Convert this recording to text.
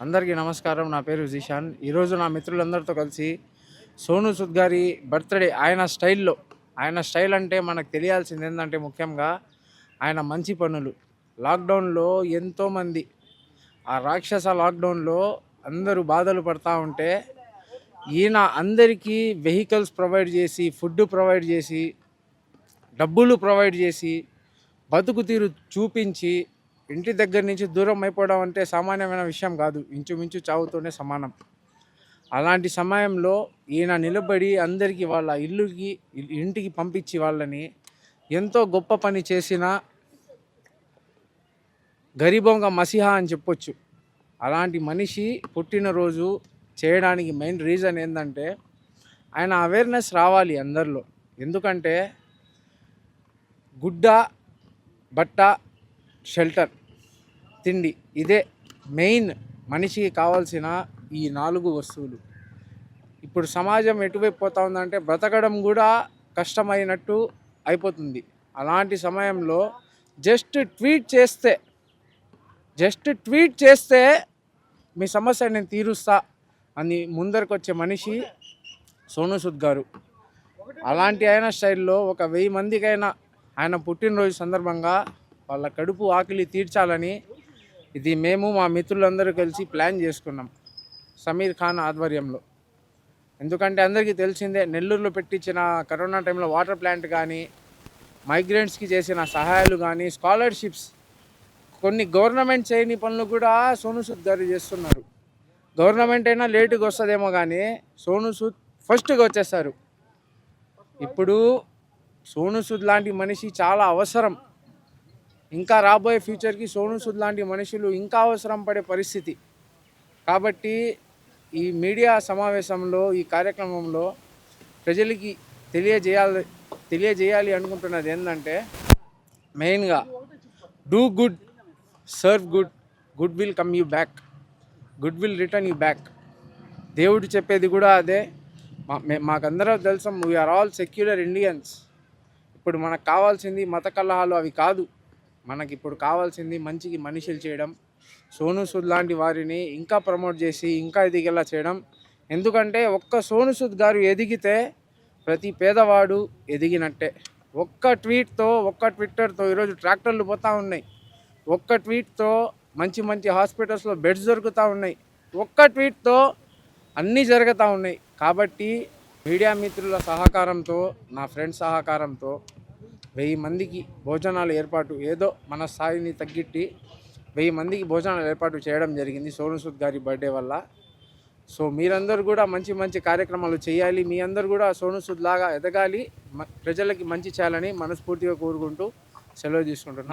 అందరికీ నమస్కారం. నా పేరు జీషాన్ ఈరోజు నా మిత్రులందరితో కలిసి సోను సుద్ గారి బర్త్డే ఆయన స్టైల్లో ఆయన స్టైల్ అంటే మనకు తెలియాల్సింది ఏంటంటే ముఖ్యంగా ఆయన మంచి పనులు. లాక్డౌన్లో ఎంతోమంది ఆ రాక్షస లాక్డౌన్లో అందరూ బాధలు పడతా ఉంటే ఈయన అందరికీ వెహికల్స్ ప్రొవైడ్ చేసి ఫుడ్ ప్రొవైడ్ చేసి డబ్బులు ప్రొవైడ్ చేసి బతుకు తీరు చూపించి ఇంటి దగ్గర నుంచి దూరం అయిపోవడం అంటే సామాన్యమైన విషయం కాదు. ఇంచుమించు చావుతోనే సమానం. అలాంటి సమయంలో ఈయన నిలబడి అందరికీ వాళ్ళ ఇల్లుకి ఇంటికి పంపించి వాళ్ళని ఎంతో గొప్ప పని చేసిన గరీబొంగ మసిహా అని చెప్పొచ్చు. అలాంటి మనిషి పుట్టినరోజు చేయడానికి మెయిన్ రీజన్ ఏంటంటే ఆయన అవేర్నెస్ రావాలి అందరిలో. ఎందుకంటే గుడ్డ బట్ట షెల్టర్ తిండి ఇదే మెయిన్ మనిషికి కావాల్సిన ఈ నాలుగు వస్తువులు. ఇప్పుడు సమాజం ఎటువైపు పోతా ఉందంటే బ్రతకడం కూడా కష్టమైనట్టు అయిపోతుంది. అలాంటి సమయంలో జస్ట్ ట్వీట్ చేస్తే జస్ట్ ట్వీట్ చేస్తే మీ సమస్య నేను తీరుస్తా అని ముందరకు వచ్చే మనిషి సోను సుద్ గారు. అలాంటి ఆయన స్టైల్లో ఒక వెయ్యి మందికైనా ఆయన పుట్టినరోజు సందర్భంగా వాళ్ళ కడుపు ఆకలి తీర్చాలని ఇది మేము మా మిత్రులందరూ కలిసి ప్లాన్ చేసుకున్నాం సమీర్ ఖాన్ ఆధ్వర్యంలో. ఎందుకంటే అందరికీ తెలిసిందే నెల్లూరులో పెట్టించిన కరోనా టైంలో వాటర్ ప్లాంట్ కానీ మైగ్రెంట్స్కి చేసిన సహాయాలు కానీ స్కాలర్షిప్స్ కొన్ని గవర్నమెంట్ చేయని పనులు కూడా సోను సూద్ గారు చేస్తున్నారు. గవర్నమెంట్ అయినా లేటుగా వస్తుందేమో కానీ సోను సూద్ ఫస్ట్గా వచ్చేస్తారు ఇప్పుడు సోను సూద్ లాంటి మనిషి చాలా అవసరం. ఇంకా రాబోయే ఫ్యూచర్కి సోను సుద్ లాంటి మనుషులు ఇంకా అవసరం పడే పరిస్థితి. కాబట్టి ఈ మీడియా సమావేశంలో ఈ కార్యక్రమంలో ప్రజలకి తెలియజేయాలి తెలియజేయాలి అనుకుంటున్నది ఏంటంటే మెయిన్గా do good serve good good will come you back good will return you back దేవుడు చెప్పేది కూడా అదే. మా మే- మాకందరం తెలుసు వీఆర్ ఆల్ సెక్యులర్ ఇండియన్స్ ఇప్పుడు మనకు కావాల్సింది మత కలహాలు అవి కాదు. మనకి ఇప్పుడు కావాల్సింది మంచికి మనుషులు చేయడం సోను సూద్ లాంటి వారిని ఇంకా ప్రమోట్ చేసి ఇంకా ఎదిగేలా చేయడం. ఎందుకంటే ఒక్క సోను సూద్ గారు ఎదిగితే ప్రతి పేదవాడు ఎదిగినట్టే. ఒక్క ట్వీట్తో ఒక్క ట్విట్టర్తో ఈరోజు ట్రాక్టర్లు పోతూ ఉన్నాయి. ఒక్క ట్వీట్తో మంచి మంచి హాస్పిటల్స్లో బెడ్స్ దొరుకుతూ ఉన్నాయి. ఒక్క ట్వీట్తో అన్నీ జరుగుతూ ఉన్నాయి. కాబట్టి మీడియా మిత్రుల సహకారంతో నా ఫ్రెండ్స్ సహకారంతో వెయ్యి మందికి భోజనాలు ఏర్పాటు ఏదో మన స్థాయిని తగ్గిట్టి వెయ్యి మందికి భోజనాలు ఏర్పాటు చేయడం జరిగింది సోను సూద్ గారి బర్త్డే వల్ల. సో మీరందరూ కూడా మంచి మంచి కార్యక్రమాలు చేయాలి. మీ అందరూ కూడా సోను సూద్ లాగా ఎదగాలి. మ- ప్రజలకి మంచి చేయాలని మనస్ఫూర్తిగా కోరుకుంటూ సెలవు తీసుకుంటున్నా.